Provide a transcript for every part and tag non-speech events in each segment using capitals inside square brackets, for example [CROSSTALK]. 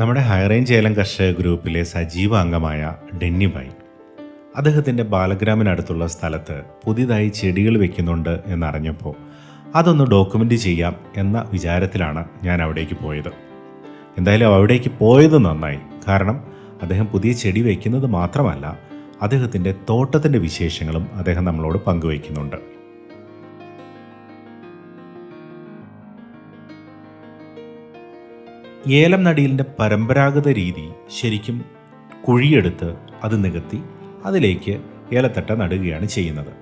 നമ്മുടെ ഹൈറേഞ്ച് ഏലം കർഷക ഗ്രൂപ്പിലെ സജീവ അംഗമായ ഡെന്നിബായി. അദ്ദേഹത്തിന്റെ ബാലഗ്രാമിനടുത്തുള്ള സ്ഥലത്ത് പുതിയതായി ചെടികൾ വെക്കുന്നുണ്ട് എന്നറിഞ്ഞപ്പോൾ അതൊന്ന് ഡോക്യുമെന്റ് ചെയ്യാം എന്ന വിചാരത്തിലാണ് ഞാൻ അവിടേക്ക് പോയത്. എന്തായാലും അവിടേക്ക് പോയത് നന്നായി. കാരണം അദ്ദേഹം പുതിയ ചെടി വയ്ക്കുന്നത് മാത്രമല്ല അദ്ദേഹത്തിന്റെ തോട്ടത്തിന്റെ വിശേഷങ്ങളും അദ്ദേഹം നമ്മളോട് പങ്കുവയ്ക്കുന്നുണ്ട്. ഏലം നടീലിന്റെ പരമ്പരാഗത രീതി ശരിക്കും കുഴിയെടുത്ത് അത് നികത്തി അതിലേക്ക് ഏലത്തട്ട നടുകയാണ് ചെയ്യുന്നത്.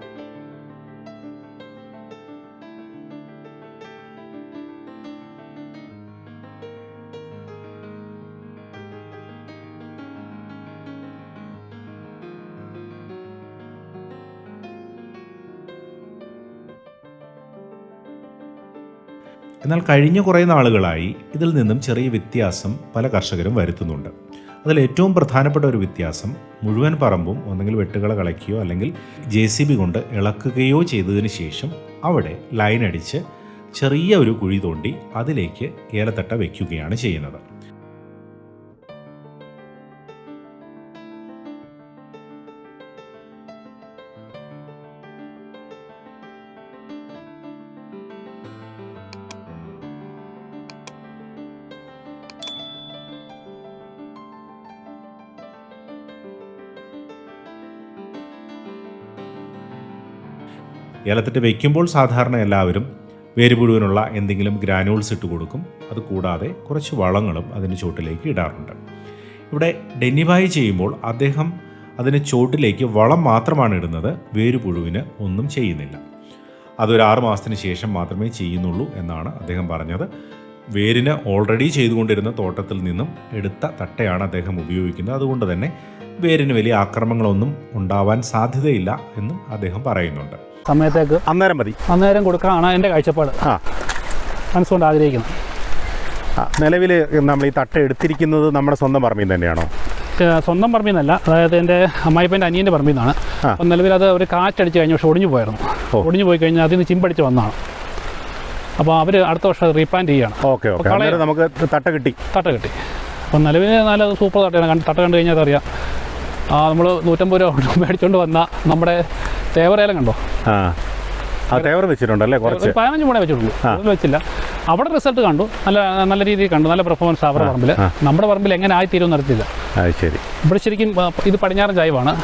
എന്നാൽ കഴിഞ്ഞ കുറേ നാളുകളായി ഇതിൽ നിന്നും ചെറിയ വ്യത്യാസം പല കർഷകരും വരുത്തുന്നുണ്ട്. അതിൽ ഏറ്റവും പ്രധാനപ്പെട്ട ഒരു വ്യത്യാസം മുഴുവൻ പറമ്പും ഒന്നെങ്കിൽ വെട്ടുകള കളയ്ക്കുകയോ അല്ലെങ്കിൽ ജെ സി ബി കൊണ്ട് ഇളക്കുകയോ ചെയ്തതിന് ശേഷം അവിടെ ലൈൻ അടിച്ച് ചെറിയ ഒരു കുഴി തോണ്ടി അതിലേക്ക് ഏലത്തട്ട വയ്ക്കുകയാണ് ചെയ്യുന്നത്. ഏലത്തട്ട് വയ്ക്കുമ്പോൾ സാധാരണ എല്ലാവരും വേരുപുഴുവിനുള്ള എന്തെങ്കിലും ഗ്രാനൂൾസ് ഇട്ട് കൊടുക്കും. അത് കൂടാതെ കുറച്ച് വളങ്ങളും അതിന് ചുവട്ടിലേക്ക് ഇടാറുണ്ട്. ഇവിടെ ഡെന്നിബായി ചെയ്യുമ്പോൾ അദ്ദേഹം അതിന് ചുവട്ടിലേക്ക് വളം മാത്രമാണ് ഇടുന്നത്. വേരുപുഴുവിന് ഒന്നും ചെയ്യുന്നില്ല. അതൊരു ആറ് മാസത്തിന് ശേഷം മാത്രമേ ചെയ്യുന്നുള്ളൂ എന്നാണ് അദ്ദേഹം പറഞ്ഞത്. വേരിന് ഓൾറെഡി ചെയ്തുകൊണ്ടിരുന്ന തോട്ടത്തിൽ നിന്നും എടുത്ത തട്ടയാണ് അദ്ദേഹം ഉപയോഗിക്കുന്നത്. അതുകൊണ്ട് തന്നെ വേരിന് വലിയ ആക്രമണങ്ങളൊന്നും ഉണ്ടാവാൻ സാധ്യതയില്ല എന്നും അദ്ദേഹം പറയുന്നുണ്ട്. സമയത്തേക്ക് അന്നേരം മതി. അന്നേരം കൊടുക്കാനാണ് എന്റെ കാഴ്ചപ്പാട്. ആ. മനസ്സുകൊണ്ട് ആഗ്രഹിക്കുന്നത് നിലവിൽ നമ്മൾ ഈ തട്ട എടുത്തിരിക്കുന്നത് നമ്മുടെ സ്വന്തം പറമ്പിൽ നിന്ന് തന്നെയാണോ സ്വന്തം പറമ്പിൽ നിന്നല്ല. അതായത് എന്റെ അമ്മായിപ്പന്റെ അനിയന്റെ പറമ്പിൽ നിന്നാണ്. അപ്പം നിലവിൽ അത് ഒരു കാറ്റടിച്ച് കഴിഞ്ഞ പക്ഷേ ഒടിഞ്ഞു പോയിരുന്നു. ഒടിഞ്ഞു പോയി കഴിഞ്ഞാൽ അതിൽ നിന്ന് ചിമ്പടിച്ച് വന്നതാണ്. അപ്പോൾ അവർ അടുത്ത വർഷം അത് റീപ്ലാന്റ് ചെയ്യുകയാണ് ഓക്കെ ഓക്കെ. നമുക്ക് തട്ട കിട്ടി. തട്ട കിട്ടി. അപ്പം നിലവിൽ നല്ല സൂപ്പർ തട്ടയാണ്. കണ്ട് തട്ട കണ്ടു കഴിഞ്ഞാൽ അതറിയാം. നമ്മൾ നൂറ്റമ്പത് രൂപ കൊണ്ട് മേടിച്ചുകൊണ്ട് വന്ന നമ്മുടെ തേവറേലം കണ്ടോ? ആ. ആ തേവർ വെച്ചിട്ടുണ്ടല്ലേ കുറച്ച്? പതിനഞ്ച് മണി വെച്ചിട്ടുള്ളൂ. വെച്ചില്ല. അവിടെ റിസൾട്ട് കണ്ടു. നല്ല നല്ല രീതിയിൽ കണ്ടു. നല്ല പെർഫോമൻസ് അവരുടെ പറമ്പിൽ ആ. നമ്മുടെ പറമ്പിൽ എങ്ങനെ ആയി നടത്തില്ല അത് ശരി. ഇവിടെ ശരിക്കും ഇത് പടിഞ്ഞാറൻ ചായവാണ്.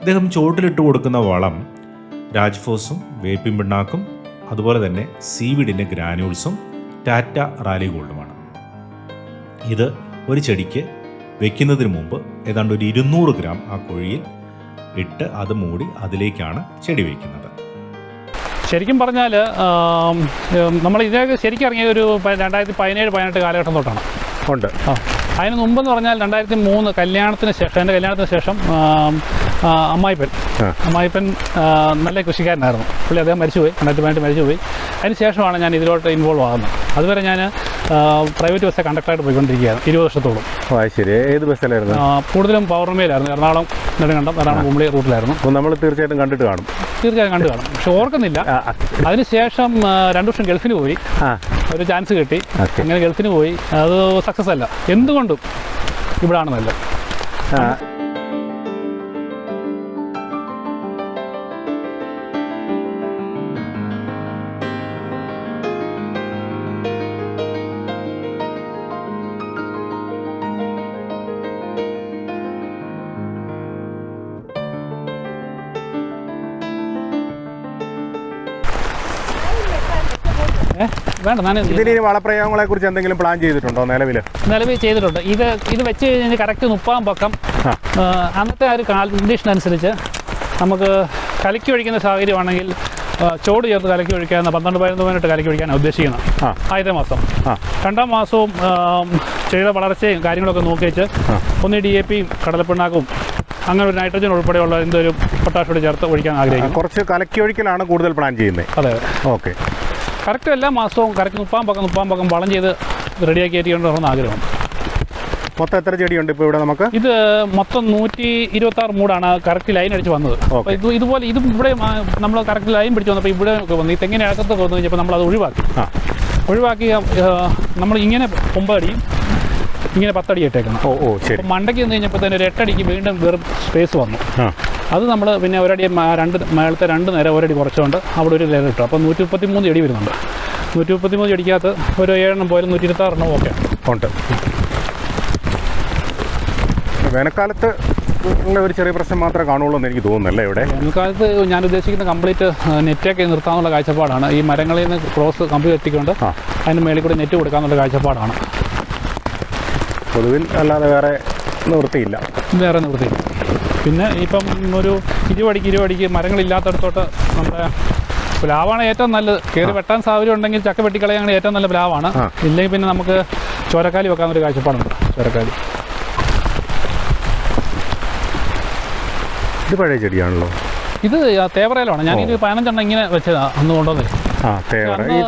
ഇദ്ദേഹം ചുവട്ടിലിട്ട് കൊടുക്കുന്ന വളം രാജ്ഫോസും വേപ്പിൻ പിണ്ണാക്കും അതുപോലെ തന്നെ സീവിഡിന്റെ ഗ്രാനുൾസും ടാറ്റ റാലി ഗോൾഡുമാണ്. ഇത് ഒരു ചെടിക്ക് വെക്കുന്നതിന് മുമ്പ് ഏതാണ്ട് ഒരു ഇരുന്നൂറ് ഗ്രാം ആ കുഴിയിൽ ഇട്ട് അത് മൂടി അതിലേക്കാണ് ചെടി വയ്ക്കുന്നത് ശരിക്കും പറഞ്ഞാൽ നമ്മൾ ഇതിനൊക്കെ ശരിക്കും ഇറങ്ങിയ ഒരു രണ്ടായിരത്തി പതിനേഴ് പതിനെട്ട് കാലഘട്ടം തൊട്ടാണ്. ഉണ്ട്. ആ അതിന് മുമ്പെന്ന് പറഞ്ഞാൽ രണ്ടായിരത്തി മൂന്ന് കല്യാണത്തിന് ശേഷം എന്റെ കല്യാണത്തിന് ശേഷം അമ്മായിപ്പൻ. ആ. അമ്മായിപ്പൻ നല്ല കൃഷിക്കാരനായിരുന്നു. പുള്ളി അദ്ദേഹം മരിച്ചുപോയി രണ്ടായിരത്തി പതിനെട്ട് മരിച്ചുപോയി. അതിന് ശേഷമാണ് ഞാൻ ഇതിലോട്ട് ഇൻവോൾവ് ആകുന്നത്. അതുവരെ ഞാൻ പ്രൈവറ്റ് ബസ്സെ കണ്ടക്ടറായിട്ട് പോയിക്കൊണ്ടിരിക്കുകയാണ് ഇരുപത് വർഷത്തോളം. ശരി. ഏത് ബസ്സിലായിരുന്നു ആ, കൂടുതലും പൗർണമിയിലായിരുന്നു എറണാകുളം നെടുങ്കണ്ടം എറണാകുളം കുമ്പളി റൂട്ടിലായിരുന്നു. നമ്മൾ തീർച്ചയായിട്ടും കണ്ടിട്ട് കാണും. തീർച്ചയായും കണ്ടു കാണും. പക്ഷെ ഓർക്കുന്നില്ല. ആ, ആ, അതിനുശേഷം രണ്ടു വർഷം ഗൾഫിന് പോയി. ഒരു ചാൻസ് കിട്ടി. അങ്ങനെ ഗൾഫിന് പോയി. അത് സക്സസ് അല്ല. എന്തുകൊണ്ടും ഇവിടാണ് നല്ലത്. വേണ്ട ഇതിന് ഇനി വളപ്രയോഗങ്ങളെ കുറിച്ച് എന്തെങ്കിലും പ്ലാൻ ചെയ്തിട്ടുണ്ടോ നിലവിൽ നിലവിൽ ചെയ്തിട്ടുണ്ട്. ഇത് ഇത് വെച്ച് കഴിഞ്ഞാൽ കറക്റ്റ് മുപ്പാം പക്കം. അന്നത്തെ ആ ഒരു കണ്ടീഷൻ അനുസരിച്ച് നമുക്ക് കലക്കി ഒഴിക്കുന്ന സാഹചര്യമാണെങ്കിൽ ചോട് ചേർത്ത് കലക്കി ഒഴിക്കാവുന്ന പന്ത്രണ്ട് പതിനൊന്ന് പതിനെട്ട് കലക്കി ഒഴിക്കാനാണ് ഉദ്ദേശിക്കുന്നത് ആ. ആദ്യത്തെ മാസം. രണ്ടാം മാസവും ചെയ്ത ചെടിയുടെ വളർച്ചയും കാര്യങ്ങളൊക്കെ നോക്കി വെച്ച് ആ. ഒന്ന് ഡി എ പിയും കടലപ്പിണ്ണാക്കും അങ്ങനെ ഒരു നൈട്രജൻ ഉൾപ്പെടെയുള്ള എന്തൊരു പൊട്ടാഷോട് ചേർത്ത് ഒഴിക്കാൻ ആഗ്രഹിക്കുന്നു. കുറച്ച് കലക്കി ഒഴിക്കലാണ് കൂടുതൽ പ്ലാൻ ചെയ്യുന്നത് അതെ ഓക്കെ കറക്റ്റ് എല്ലാ മാസവും കറക്റ്റ് മുപ്പാം പക്കം മുപ്പാം പക്കം വളം ചെയ്ത് റെഡിയാക്കി ഏറ്റിക്കൊണ്ടിരുന്ന ആഗ്രഹം. മൊത്തം എത്ര ചെടിയുണ്ട് ഇപ്പോൾ ഇവിടെ നമുക്ക്? ഇത് മൊത്തം നൂറ്റി ഇരുപത്തി ആറ് മൂടാണ്. കറക്റ്റ് ലൈൻ അടിച്ച് വന്നത്. അപ്പോൾ ഇത് ഇതുപോലെ ഇത് ഇവിടെ നമ്മൾ കറക്റ്റ് ലൈൻ പിടിച്ച് വന്നപ്പോൾ ഇവിടെ വന്നു ഈ തെങ്ങിന് അകത്തൊക്കെ വന്നു കഴിഞ്ഞപ്പോൾ നമ്മൾ അത് ഒഴിവാക്കി ഒഴിവാക്കി നമ്മൾ ഇങ്ങനെ ഒമ്പതടിയും ഇങ്ങനെ പത്തടി ഇട്ടേക്കണം. ഓ ഓ ശരി. മണ്ടയ്ക്ക് നിന്ന് കഴിഞ്ഞപ്പോൾ തന്നെ ഒരു എട്ടടിക്ക് വീണ്ടും വെറും സ്പേസ് വന്നു. അത് നമ്മൾ പിന്നെ ഒരടി രണ്ട് മേളത്തെ രണ്ട് നേരം ഒരടി കുറച്ചുകൊണ്ട് അവിടെ ഒരു ലെയർ ഇട്ടു. അപ്പോൾ നൂറ്റി മുപ്പത്തി മൂന്ന് ചെടി വരുന്നുണ്ട്. നൂറ്റി മുപ്പത്തി മൂന്ന് ചെടിക്കകത്ത് ഒരു ഏഴെണ്ണം പോയാലും നൂറ്റി ഇരുപത്താറെണ്ണം ഓക്കെ ഉണ്ട്. വേനൽക്കാലത്ത് ഉള്ള ഒരു ചെറിയ പ്രശ്നം മാത്രമേ കാണുള്ളൂ എന്ന് എനിക്ക് തോന്നുന്നല്ലേ ഇവിടെ? വേനൽക്കാലത്ത് ഞാൻ ഉദ്ദേശിക്കുന്ന കംപ്ലീറ്റ് നെറ്റൊക്കെ നിർത്താമെന്നുള്ള കാഴ്ചപ്പാടാണ്. ഈ മരങ്ങളിൽ നിന്ന് ക്രോസ് കമ്പി എത്തിക്കൊണ്ട് അതിന് മേളിൽ കൂടി നെറ്റ് കൊടുക്കാമെന്നുള്ള കാഴ്ചപ്പാടാണ്. പൊതുവിൽ അല്ലാതെ വേറെ നിവൃത്തിയില്ല. വേറെ നിവൃത്തി പിന്നെ ഇപ്പം ഒരു ഇരുപടിക്ക് ഇരുപടിക്ക് മരങ്ങളില്ലാത്തടത്തോട്ട് നമ്മുടെ പ്ലാവാണ് ഏറ്റവും നല്ലത്. കയറി വെട്ടാൻ സാഹചര്യം ഉണ്ടെങ്കിൽ ചക്ക വെട്ടിക്കളയാണ് ഏറ്റവും നല്ല പ്ലാവാണ്. ഇല്ലെങ്കിൽ പിന്നെ നമുക്ക് ചോരക്കാലി വെക്കാനൊരു കാഴ്ചപ്പാടുണ്ട്. ചോരക്കാലി. ഇത് പഴയ ചെടിയാണല്ലോ. ഇത് തേവറയിലാണ്. ഞാൻ ഇത് പതിനഞ്ചെണ്ണം ഇങ്ങനെ വെച്ചതാണ് അന്ന് കൊണ്ടുവന്നത് ആ തേവർ ഈ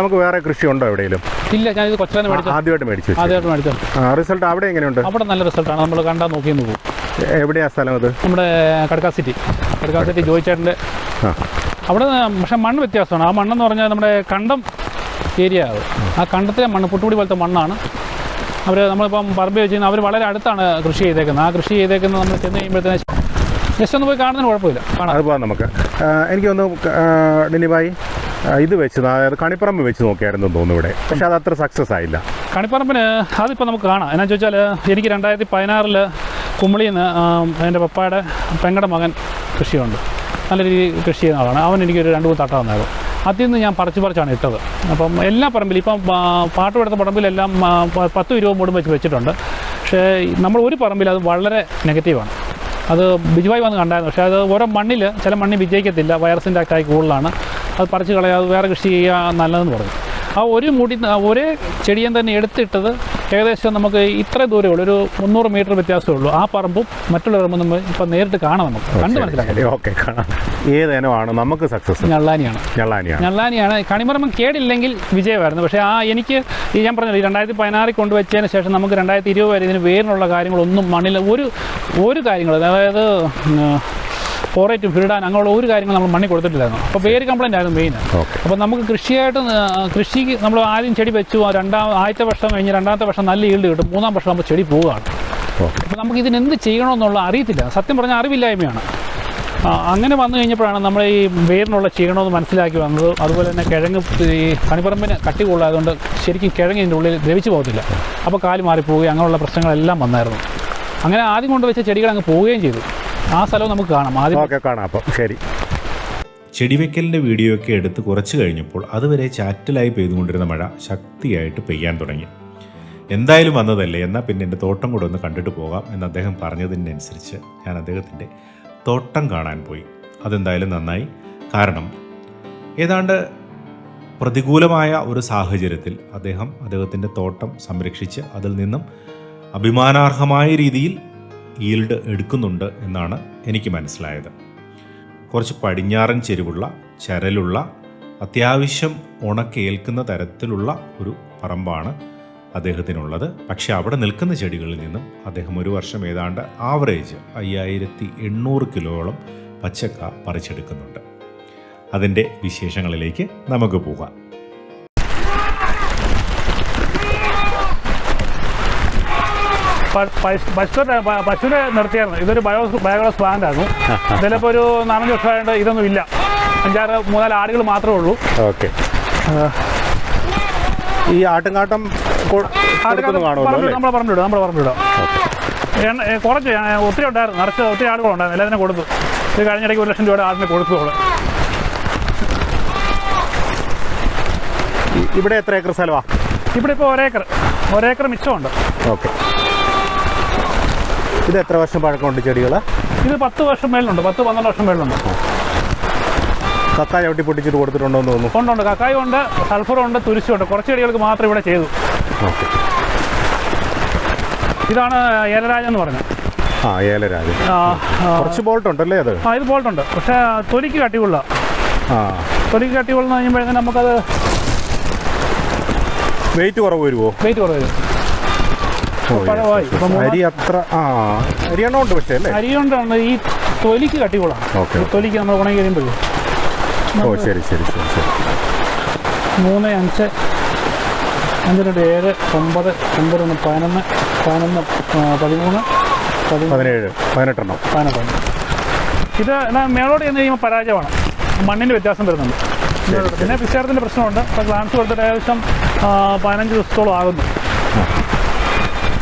നമുക്ക് വേറെ കൃഷി ഉണ്ടോ എവിടെയെങ്കിലും? ഇല്ല ഞാൻ ഇത് കൊച്ചാനെ മേടിച്ചു ആദ്യമായിട്ട് മേടിച്ചു ആദ്യമായിട്ട് മേടിച്ചു റിസൾട്ട് അവിടെ എങ്ങനെയുണ്ട്? അവിടെ നല്ല റിസൾട്ടാണ്. നമ്മൾ കണ്ടാൽ നോക്കിയെന്ന് പോകും. എവിടെയാ സ്ഥലം അത്? നമ്മുടെ കടക്കാ സിറ്റി. കടക്കാ സിറ്റി ജോയിച്ചേട്ടന്റെ. അവിടെ പക്ഷെ മണ്ണ് വ്യത്യാസമാണ്. ആ മണ്ണെന്ന് പറഞ്ഞാൽ നമ്മുടെ കണ്ടം ഏരിയ അത്. ആ കണ്ടത്തിലെ മണ്ണ് പുട്ടുപൊടി പോലത്തെ മണ്ണാണ്. അവർ നമ്മളിപ്പം പറമ്പ് വെച്ച് അവർ വളരെ അടുത്താണ് കൃഷി ചെയ്തേക്കുന്നത്. ആ കൃഷി ചെയ്തേക്കുന്നത് നമ്മൾ ചെന്ന് കഴിയുമ്പോഴത്തേന് ജസ്റ്റ് ഒന്ന് പോയി കാണുന്നതിന് കുഴപ്പമില്ല. കാണാം. അത് പോകാം നമുക്ക്. എനിക്കൊന്ന് ഡെനിബായി ഇത് വെച്ച് അതായത് കണിപ്പറമ്പ് വെച്ച് നോക്കിയായിരുന്നു തോന്നുന്നു ഇവിടെ. പക്ഷെ അത് അത്ര സക്സസ് ആയില്ല. കണിപ്പറമ്പിന് അതിപ്പോൾ നമുക്ക് കാണാം. എന്നാന്ന് ചോദിച്ചാൽ എനിക്ക് രണ്ടായിരത്തി പതിനാറിൽ കുമളിയിൽ നിന്ന് എന്റെ പപ്പായുടെ പെങ്ങളുടെ മകൻ കൃഷിയുണ്ട്. നല്ല രീതിയിൽ കൃഷി ചെയ്യുന്ന ആളാണ്. അവൻ എനിക്കൊരു രണ്ട് മൂന്ന് തട്ട തന്നായിരുന്നു അതിൽ നിന്ന് ഞാൻ പറിച്ചു പറിച്ചാണ് ഇട്ടത്. അപ്പം എല്ലാ പറമ്പിലും ഇപ്പം ആ, പാട്ട് പെടുത്ത പറമ്പിലെല്ലാം പത്തും ഇരുപതും മൂടും വെച്ച് വെച്ചിട്ടുണ്ട്. പക്ഷേ നമ്മൾ ഒരു പറമ്പിൽ അത് വളരെ നെഗറ്റീവാണ്. അത് ബിജുവായി വന്ന് കണ്ടായിരുന്നു. പക്ഷേ അത് ഓരോ മണ്ണിൽ ചില മണ്ണിൽ വിജയിക്കത്തില്ല. വൈറസിന്റെ അറ്റാക്ക് കൂടുതലാണ്. അത് പറിച്ച് കളയാതെ വേറെ കൃഷി ചെയ്യുക നല്ലതെന്ന് പറഞ്ഞു. ആ ഒരു മുടി ഒരേ ചെടിയൻ തന്നെ എടുത്തിട്ടത് ഏകദേശം നമുക്ക് ഇത്ര ദൂരമേ ഉള്ളൂ ഒരു മുന്നൂറ് മീറ്റർ വ്യത്യാസമേ ഉള്ളൂ ആ പറമ്പും മറ്റുള്ള പറമ്പും നമ്മൾ ഇപ്പം നേരിട്ട് കാണാം നമുക്ക്. കണ്ട് മനസ്സിലാക്കാം ഓക്കെ കാണാം. ഏത് ഇനമാണ്? നമുക്ക് സക്സസ് ഞള്ളാനിയാണ്. ഞള്ളാനിയാണ്. ഞള്ളാനിയാണ്. കണിമറമ്പം കേടില്ലെങ്കിൽ വിജയമായിരുന്നു. പക്ഷേ ആ എനിക്ക് ഈ ഞാൻ പറഞ്ഞല്ലോ ഈ രണ്ടായിരത്തി പതിനാറിൽ കൊണ്ടുവച്ചതിന് ശേഷം നമുക്ക് രണ്ടായിരത്തി ഇരുപത് വരെ ഇതിന് വേരിനുള്ള കാര്യങ്ങളൊന്നും മണ്ണിൽ ഒരു ഒരു കാര്യങ്ങൾ അതായത് ഫോറേറ്റ് ഫിരിടാൻ അങ്ങനെയുള്ള ഒരു കാര്യങ്ങൾ നമ്മൾ മണ്ണി കൊടുത്തിട്ടില്ലായിരുന്നു. അപ്പോൾ പേര് കംപ്ലൈന്റ് ആയിരുന്നു മെയിൻ അപ്പോൾ നമുക്ക് കൃഷിയായിട്ട് കൃഷിക്ക് നമ്മൾ ആദ്യം ചെടി വെച്ചു ആ രണ്ടാം ആദ്യത്തെ വർഷം കഴിഞ്ഞ് രണ്ടാമത്തെ വർഷം നല്ല ഈൽഡ് കിട്ടും മൂന്നാം വർഷം നമ്മൾ ചെടി പോവുകയാണ്. അപ്പോൾ നമുക്ക് ഇതിനെന്ത് ചെയ്യണമെന്നുള്ള അറിയത്തില്ല. സത്യം പറഞ്ഞാൽ അറിവില്ലായ്മയാണ്. അങ്ങനെ വന്നു കഴിഞ്ഞപ്പോഴാണ് നമ്മൾ ഈ വേരിനുള്ള ചെയ്യണമെന്ന് മനസ്സിലാക്കി വന്നത്. അതുപോലെ തന്നെ കിഴങ്ങ് ഈ കണിപ്പറമ്പിന് കട്ടി കൂടുതലായതുകൊണ്ട് ശരിക്കും കിഴങ്ങ് ഇതിന്റെ ഉള്ളിൽ ദ്രവിച്ചു പോകത്തില്ല. അപ്പോൾ കാൽ മാറിപ്പോവുകയും അങ്ങനെയുള്ള പ്രശ്നങ്ങളെല്ലാം വന്നായിരുന്നു. അങ്ങനെ ആദ്യം കൊണ്ടുവച്ച ചെടികൾ അങ്ങ് പോവുകയും ചെയ്തു. ആ സ്ഥലവും നമുക്ക് കാണാം. ആദ്യം ഓക്കെ കാണാം അപ്പം. ശരി. ചെടിവെക്കലിന്റെ വീഡിയോ ഒക്കെ എടുത്ത് കുറച്ച് കഴിഞ്ഞപ്പോൾ അതുവരെ ചാറ്റലായി പെയ്തുകൊണ്ടിരുന്ന മഴ ശക്തിയായിട്ട് പെയ്യാൻ തുടങ്ങി. എന്തായാലും വന്നതല്ലേ? എന്നാൽ പിന്നെ എന്റെ തോട്ടം കൂടെ ഒന്ന് കണ്ടിട്ട് പോകാം എന്ന് അദ്ദേഹം പറഞ്ഞതിനനുസരിച്ച് ഞാൻ അദ്ദേഹത്തിന്റെ തോട്ടം കാണാൻ പോയി. അതെന്തായാലും നന്നായി. കാരണം ഏതാണ്ട് പ്രതികൂലമായ ഒരു സാഹചര്യത്തിൽ അദ്ദേഹം അദ്ദേഹത്തിന്റെ തോട്ടം സംരക്ഷിച്ച് അതിൽ നിന്നും അഭിമാനാർഹമായ രീതിയിൽ ഈൽഡ് എടുക്കുന്നുണ്ട് എന്നാണ് എനിക്ക് മനസ്സിലായത്. കുറച്ച് പടിഞ്ഞാറൻ ചെരുവുള്ള ചരലുള്ള അത്യാവശ്യം ഉണക്കേൽക്കുന്ന തരത്തിലുള്ള ഒരു പറമ്പാണ് അദ്ദേഹത്തിനുള്ളത്. പക്ഷേ അവിടെ നിൽക്കുന്ന ചെടികളിൽ നിന്നും അദ്ദേഹം ഒരു വർഷം ഏതാണ്ട് ആവറേജ് അയ്യായിരത്തി എണ്ണൂറ് കിലോയോളം പച്ചക്ക പറിച്ചെടുക്കുന്നുണ്ട്. അതിന്റെ വിശേഷങ്ങളിലേക്ക് നമുക്ക് പോകാം. പശുവിനെ നിർത്തിയായിരുന്നു. ഇതൊരു ബയോ ബയോഗ്ലാസ് പ്ലാന്റ് ആയിരുന്നു. [LAUGHS] ഇതിലിപ്പോൾ ഒരു നാലഞ്ച് വർഷമായിട്ട് ഇതൊന്നും ഇല്ല. അഞ്ചാറ് മൂന്നാൽ ആടുകൾ മാത്രമേ ഉള്ളൂ. ഓക്കെ. ഈ ആട്ടുംകാട്ടം നമ്മൾ പറഞ്ഞിടും നമ്മൾ പറഞ്ഞിടും. കുറച്ച് ഒത്തിരി ഉണ്ടായിരുന്നു. നിറച്ച് ഒത്തിരി ആടുകൾ ഉണ്ടായിരുന്നു. എല്ലാത്തിനും കൊടുത്തു. ഇത് കഴിഞ്ഞിടയ്ക്ക് ഒരു ലക്ഷം രൂപയുടെ ആടിനെ കൊടുത്തു അവൾ ഇ- ഇവിടെ എത്ര ഏക്കർ സ്ഥലമാണ് ഇവിടെ ഇപ്പോൾ ഒരേക്കർ. ഒരേക്കർ മിച്ചമുണ്ട്. ഓക്കെ. ഇത് എത്ര വർഷം പഴക്കമുണ്ട് ചെടികൾ? ഇത് പത്ത് വർഷം മേളിലുണ്ട്. പത്ത് പന്ത്രണ്ട് വർഷം മേളിലുണ്ട്. കക്കായ ഒട്ടി പൊട്ടിച്ചിട്ട് കൊടുത്തിട്ടുണ്ടോ എന്ന് തോന്നുന്നു. കൊണ്ടുണ്ട് കക്കായ ഉണ്ട് കക്കായ ഉണ്ട് സൾഫറുണ്ട് തുരിശുണ്ട് കുറച്ച് ചെടികൾക്ക് മാത്രം ഇവിടെ ചെയ്തു. ഓക്കെ. ഇതാണ് ഏലരാജ എന്ന് പറഞ്ഞത്. ആ ഏലരാജ് കുറച്ച് ബോൾട്ട് ഉണ്ടല്ലേ അത്? ആ ഇത് ബോൾട്ട് ഉണ്ട്. പക്ഷെ തൊലിക്ക് കട്ടികൊള്ള ആ. തൊലിക്ക് കട്ടികൊള്ളുന്ന കഴിയുമ്പോഴത്തേന് നമുക്കത് വെയിറ്റ് കുറവ് വരുമോ വെയിറ്റ് കുറവ് വരും. ഓ, പഴമായി. അരി അത്ര ആ അരിയണം ഉണ്ട് പക്ഷേ അല്ലേ? അരി കൊണ്ടാണ് ഈ തൊലിക്ക് Okay. തൊലിക്ക് നമ്മൾ ഉണങ്ങി കഴിയുമ്പോഴേ. ഓ ശരി ശരി ശരി ശരി. മൂന്ന് അഞ്ച് അഞ്ച് രണ്ട് ഏഴ് ഒമ്പത് ഒമ്പത് ഒന്ന് പതിനൊന്ന് പതിനൊന്ന് പതിമൂന്ന് പതിനേഴ് പതിനെട്ടെണ്ണം. പതിനെട്ടെണ്ണം ഇത് എന്നാ മേളോട് ചെന്ന് കഴിയുമ്പോൾ പരാജയമാണ്. മണ്ണിന്റെ വ്യത്യാസം വരുന്നുണ്ട്. പിന്നെ വിശാരത്തിന്റെ പ്രശ്നമുണ്ട്. അപ്പോൾ ഗ്ലാൻസ് കൊടുത്തിട്ട് ഏകദേശം പതിനഞ്ച് ദിവസത്തോളം ആകുന്നു.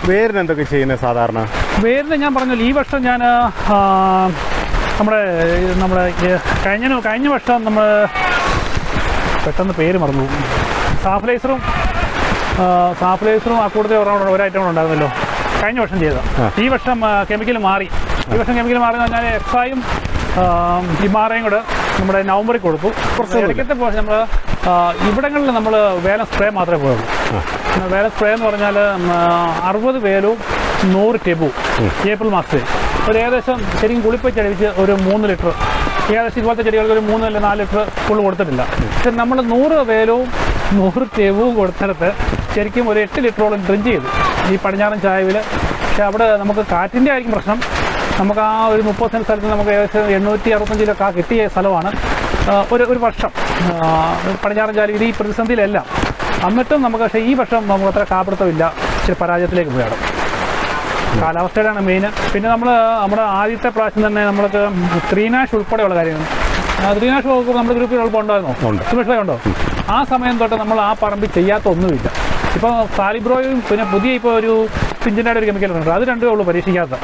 വേരിന് എന്തൊക്കെ ചെയ്യുന്നത് സാധാരണ? വേരിന് ഞാൻ പറഞ്ഞല്ലോ ഈ വർഷം ഞാൻ നമ്മുടെ നമ്മുടെ കഴിഞ്ഞ കഴിഞ്ഞ വർഷം നമ്മൾ പെട്ടെന്ന് പേര് മറന്നു. സാഫലൈസറും സാഫ്ലൈസറും ആ, കൂടുതൽ ഒരു ഐറ്റം ഉണ്ടായിരുന്നല്ലോ. കഴിഞ്ഞ വർഷം ചെയ്ത. ഈ വർഷം കെമിക്കൽ മാറി. ഈ വർഷം കെമിക്കൽ മാറി എന്ന് പറഞ്ഞാൽ എക്സായും ഹിമാറയും കൂടെ നമ്മുടെ നവംബറിൽ കൊടുത്തു. കുറച്ച് ഇടയ്ക്കത്തെ പോലെ നമ്മൾ ഇവിടങ്ങളിൽ നമ്മൾ വേല സ്പ്രേ മാത്രമേ പോയുള്ളൂ. വേല സ്പ്രേ എന്ന് പറഞ്ഞാൽ അറുപത് വേലും നൂറ് ടെബു ഏപ്രിൽ മാസത്തിൽ. ഒരു ഏകദേശം ശരിക്കും കുളിപ്പച്ച് അടിച്ച് ഒരു മൂന്ന് ലിറ്റർ. ഏകദേശം ഇതുപോലത്തെ ചെടികൾക്ക് ഒരു മൂന്ന് അല്ലെങ്കിൽ നാല് ലിറ്റർ ഫുള്ള് കൊടുത്തിട്ടില്ല. പക്ഷെ നമ്മൾ നൂറ് വേലവും നൂറ് ടെബുവും കൊടുത്തിടത്ത് ശരിക്കും ഒരു എട്ട് ലിറ്ററോളം ഡ്രിഞ്ച് ചെയ്തു. ഈ പടിഞ്ഞാറൻ ചായവിൽ പക്ഷെ അവിടെ നമുക്ക് കാറ്റിന്റെ ആയിരിക്കും പ്രശ്നം. നമുക്ക് ആ ഒരു മുപ്പത് സെന്റ് സ്ഥലത്ത് നമുക്ക് ഏകദേശം എണ്ണൂറ്റി അറുപത്തഞ്ച് കിലോ കാ കിട്ടിയ സ്ഥലമാണ്. ഒരു ഒരു വർഷം. പടിഞ്ഞാറൻ ചാലി ഇത് ഈ പ്രതിസന്ധിയിലല്ല. എന്നിട്ടും നമുക്ക് പക്ഷേ ഈ വർഷം നമുക്ക് അത്ര കാപ്പിടുത്തമില്ല. ഇച്ചിരി പരാജയത്തിലേക്ക് പോയാണ് കാലാവസ്ഥയുടെയാണ് മെയിൻ പിന്നെ നമ്മൾ നമ്മുടെ ആദ്യത്തെ പ്രാവശ്യം തന്നെ നമ്മൾക്ക് ത്രീനാഷ് ഉൾപ്പെടെയുള്ള കാര്യങ്ങൾ. ത്രീനാഷ് ത്രീനാഷ് നമ്മുടെ ഗ്രൂപ്പിൽ എളുപ്പം ഉണ്ടായിരുന്നോ. ഉണ്ടോ. ആ സമയം തൊട്ട് നമ്മൾ ആ പറമ്പിൽ ചെയ്യാത്ത ഒന്നുമില്ല. ഇപ്പോൾ സാലിബ്രോയും പിന്നെ പുതിയ ഇപ്പോൾ ഒരു പിഞ്ചിന്റെ ഒരു കെമിക്കൽ ഉണ്ട്. അത് രണ്ടേ ഉള്ളൂ പരീക്ഷിക്കാത്ത.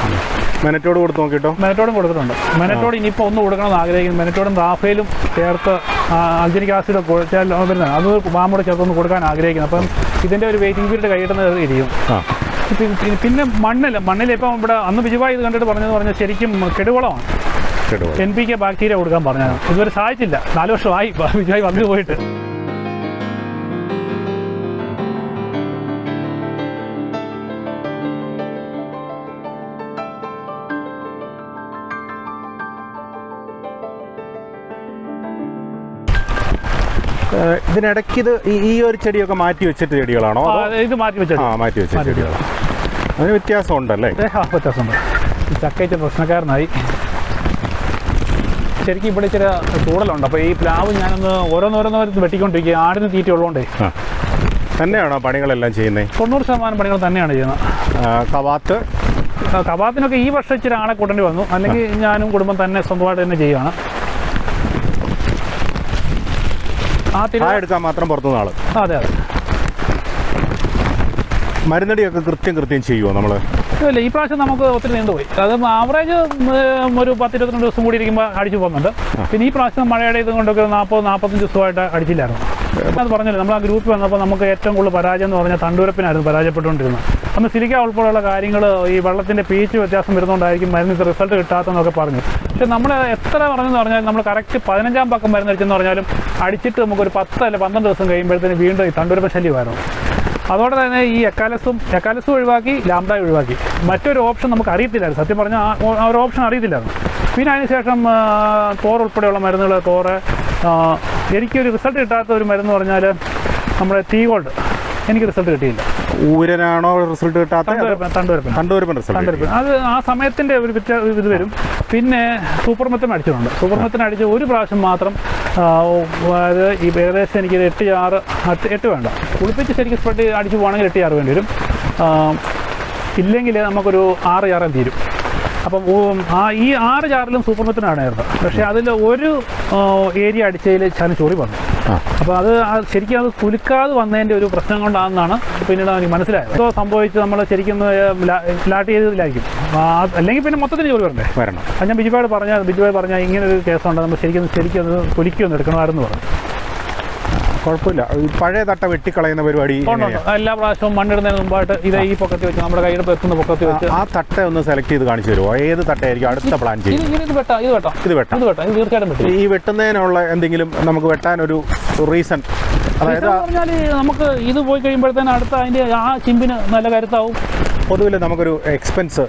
മെനറ്റോട് കൊടുത്ത് നോക്കിട്ടോ മെനറ്റോടും കൊടുത്തിട്ടുണ്ട്. മെനറ്റോട് ഇനിയിപ്പോൾ ഒന്ന് കൊടുക്കണമെന്ന് ആഗ്രഹിക്കുന്നു. മെനറ്റോടും റാഫേലും ചേർത്ത് അൾജനിക് ആസിഡ് വരുന്നത്. അത് മാമോട് ചേർത്ത് ഒന്ന് കൊടുക്കാൻ ആഗ്രഹിക്കുന്നു. അപ്പം ഇതിന്റെ ഒരു വെയിറ്റിംഗ് പീരീഡ് കഴിയുന്നത് ഇരിക്കും. പിന്നെ മണ്ണിൽ മണ്ണിൽ ഇപ്പം ഇവിടെ അന്ന് വിജയവായി ഇത് കണ്ടിട്ട് പറഞ്ഞത് പറഞ്ഞാൽ ശരിക്കും കെടുവളമാണ്. എൻ പി കെ ബാക്ടീരിയ കൊടുക്കാൻ പറഞ്ഞത് ഇതുവരെ സാധിച്ചില്ല. നാല് വർഷമായി വിജയായി വന്നു പോയിട്ട്. ഇതിനിടയ്ക്ക് ഇത് ഈ- ഒരു ചെടിയൊക്കെ മാറ്റി വെച്ചിട്ട് ചെടികളാണോ? ഇത് മാറ്റി വെച്ചത് ആ മാറ്റി വെച്ച ചെടികളാണ്. അതിന് വ്യത്യാസം ഉണ്ടല്ലേ വ്യത്യാസമുണ്ട്. ചക്കയച്ച പ്രശ്നക്കാരനായി. ശരിക്കും ഇവിടെ ചില ചൂടലുണ്ട്. അപ്പോൾ ഈ പ്ലാവ് ഞാനൊന്ന് ഓരോന്നോരോന്നോരോന്ന് വെട്ടിക്കൊണ്ടിരിക്കുക ആടിന് തീറ്റ ഉള്ളതുകൊണ്ടേ. ആ. തന്നെയാണോ പണികളെല്ലാം ചെയ്യുന്നത് തൊണ്ണൂറ് ശതമാനം പണികൾ തന്നെയാണ് ചെയ്യുന്നത്. കവാത്ത്? കവാത്തിനൊക്കെ ഈ വർഷം ഇച്ചിരി ആളെ കൂട്ടേണ്ടി വന്നു. അല്ലെങ്കിൽ ഞാനും കുടുംബം തന്നെ സ്വന്തമായിട്ട് തന്നെ ചെയ്യുകയാണ് ആ എടുക്കാൻ മാത്രം പുറത്തുനിന്ന് ആൾ. അതെ അതെ. മരുന്നടിയൊക്കെ കൃത്യം കൃത്യം ചെയ്യുമോ നമ്മൾ ഇല്ല ഈ പ്രാവശ്യം നമുക്ക് ഒത്തിരി നീണ്ടുപോയി അത് ആവറേജ് ഒരു പത്ത് ഇരുപത്തിരണ്ട് ദിവസം കൂടി ഇരിക്കുമ്പോൾ അടിച്ചു പോകുന്നുണ്ട്. പിന്നെ ഈ പ്രാവശ്യം മഴയുടെ ഇത് കൊണ്ടൊക്കെ നാൽപ്പത് നാൽപ്പത്തഞ്ച് ദിവസമായിട്ട് അടിച്ചില്ലായിരുന്നു. അത് പറഞ്ഞല്ലോ നമ്മൾ ആ ഗ്രൂപ്പ് വന്നപ്പോൾ നമുക്ക് ഏറ്റവും കൂടുതൽ പരാജയം എന്ന് പറഞ്ഞാൽ തണ്ടുരപ്പിനായിരുന്നു പരാജയപ്പെട്ടുകൊണ്ടിരുന്നത്. അന്ന് സിലിക്ക ഉൾപ്പെടെയുള്ള കാര്യങ്ങൾ ഈ വെള്ളത്തിന്റെ പീച്ച് വ്യത്യാസം വരുന്നതുകൊണ്ടായിരിക്കും മരുന്ന് റിസൾട്ട് കിട്ടാത്തതെന്നൊക്കെ പറഞ്ഞു. പക്ഷെ നമ്മൾ എത്ര പറഞ്ഞെന്ന് പറഞ്ഞാൽ നമ്മൾ കറക്റ്റ് പതിനഞ്ചാം പക്കം മരുന്ന് അടിച്ചെന്ന് പറഞ്ഞാലും അടിച്ചിട്ട് നമുക്ക് ഒരു പത്ത് അല്ല പന്ത്രണ്ട് ദിവസം കഴിയുമ്പോഴത്തേന് വീണ്ടും ഈ തണ്ടുരപ്പ ശല്യമായിരുന്നു അതോടെ തന്നെ ഈ എക്കാലസും എക്കാലസും ഒഴിവാക്കി ലാംഡ ഒഴിവാക്കി. മറ്റൊരു ഓപ്ഷൻ നമുക്ക് അറിയത്തില്ലായിരുന്നു. സത്യം പറഞ്ഞാൽ ആ ഒരു ഓപ്ഷൻ അറിയത്തില്ലായിരുന്നു. പിന്നെ അതിനുശേഷം തോർ ഉൾപ്പെടെയുള്ള മരുന്നുകൾ തോറ് എനിക്കൊരു റിസൾട്ട് കിട്ടാത്ത ഒരു മരുന്ന് പറഞ്ഞാൽ നമ്മുടെ തീ ഗോൾഡ്. എനിക്ക് റിസൾട്ട് കിട്ടിയില്ല. ഊരനാണോ റിസൾട്ട് കിട്ടാത്ത തണ്ടുവരപ്പൻ തണ്ടുവരപ്പൻ. റിസൾട്ട് തണ്ടുവരപ്പൻ. അത് ആ സമയത്തിന്റെ ഒരു ഇത് വരും. പിന്നെ സൂപ്പർമത്തിന് അടിച്ചിട്ടുണ്ട് സൂപ്പർമത്തിന് അടിച്ച ഒരു പ്രാവശ്യം മാത്രം അതായത് അത് ഈ ഏകദേശം എനിക്ക് എട്ട് ആറ് എട്ട് എട്ട് വേണ്ട. കുളിപ്പിച്ച് ശരിക്കും സ്പ്രെഡ് അടിച്ച് പോകണമെങ്കിൽ എട്ട് ആറ് വേണ്ടി വരും. ഇല്ലെങ്കിൽ നമുക്കൊരു ആറ് ആറ് തീരും. അപ്പം ആ ഈ ആറ് ചാറിലും സൂപ്പർ മെത്തനാണായിരുന്നു. പക്ഷേ അതിൽ ഒരു ഏരിയ അടിച്ചതിൽ ചാനൽ ചോറി വന്നു. അപ്പോൾ അത് ശരിക്കും അത് കുലുക്കാതെ വന്നതിന്റെ ഒരു പ്രശ്നം കൊണ്ടാണെന്നാണ് പിന്നീട് എനിക്ക് മനസ്സിലായത്. അപ്പോൾ സംഭവിച്ച് നമ്മൾ ശരിക്കും ഒന്ന് ലാട്ട് ചെയ്തതിലായിരിക്കും. അല്ലെങ്കിൽ പിന്നെ മൊത്തത്തിൽ ജോലി വരണ്ടേ? വരണം. അത് ഞാൻ ബിജുബായോട് പറഞ്ഞാൽ ബിജുബായ് പറഞ്ഞാൽ ഇങ്ങനെ ഒരു കേസുണ്ട്. നമ്മൾ ശരിക്കും ശരിക്കും ഒന്ന് കുലിക്കൊന്ന് എടുക്കണമായിരുന്നു പറഞ്ഞു. കുഴപ്പമില്ല. പഴയ തട്ട വെട്ടിക്കളയുന്ന പരിപാടി? എല്ലാ പ്രാവശ്യവും മണ്ണിടുന്നതിന് മുമ്പായിട്ട് ഇത് ഈ പൊക്കത്തിൽ വെച്ച് നമ്മുടെ കയ്യിൽ എത്തുന്ന പൊക്കത്തിൽ വെച്ച് ആ- തട്ട ഒന്ന് സെലക്ട് ചെയ്ത് കാണിച്ചു തരുമോ? ഏത് തട്ടയായിരിക്കും അടുത്ത പ്ലാൻ ചെയ്യും ഇങ്ങനെ ഇത് വെട്ടാം ഇത് വെട്ടാം. ഇത് വെട്ടാം. ഇത് വെട്ടാം ഇത് തീർച്ചയായിട്ടും വെട്ടും. ഈ വെട്ടുന്നതിനുള്ള എന്തെങ്കിലും നമുക്ക് വെട്ടാൻ ഒരു റീസൺ അതായത് നമുക്ക് ഇത് പോയി കഴിയുമ്പോഴത്തേന് അടുത്ത അതിന്റെ ആ ചിമ്പിന് നല്ല കരുത്താവും. പൊതുവിൽ നമുക്കൊരു എക്സ്പെൻസ്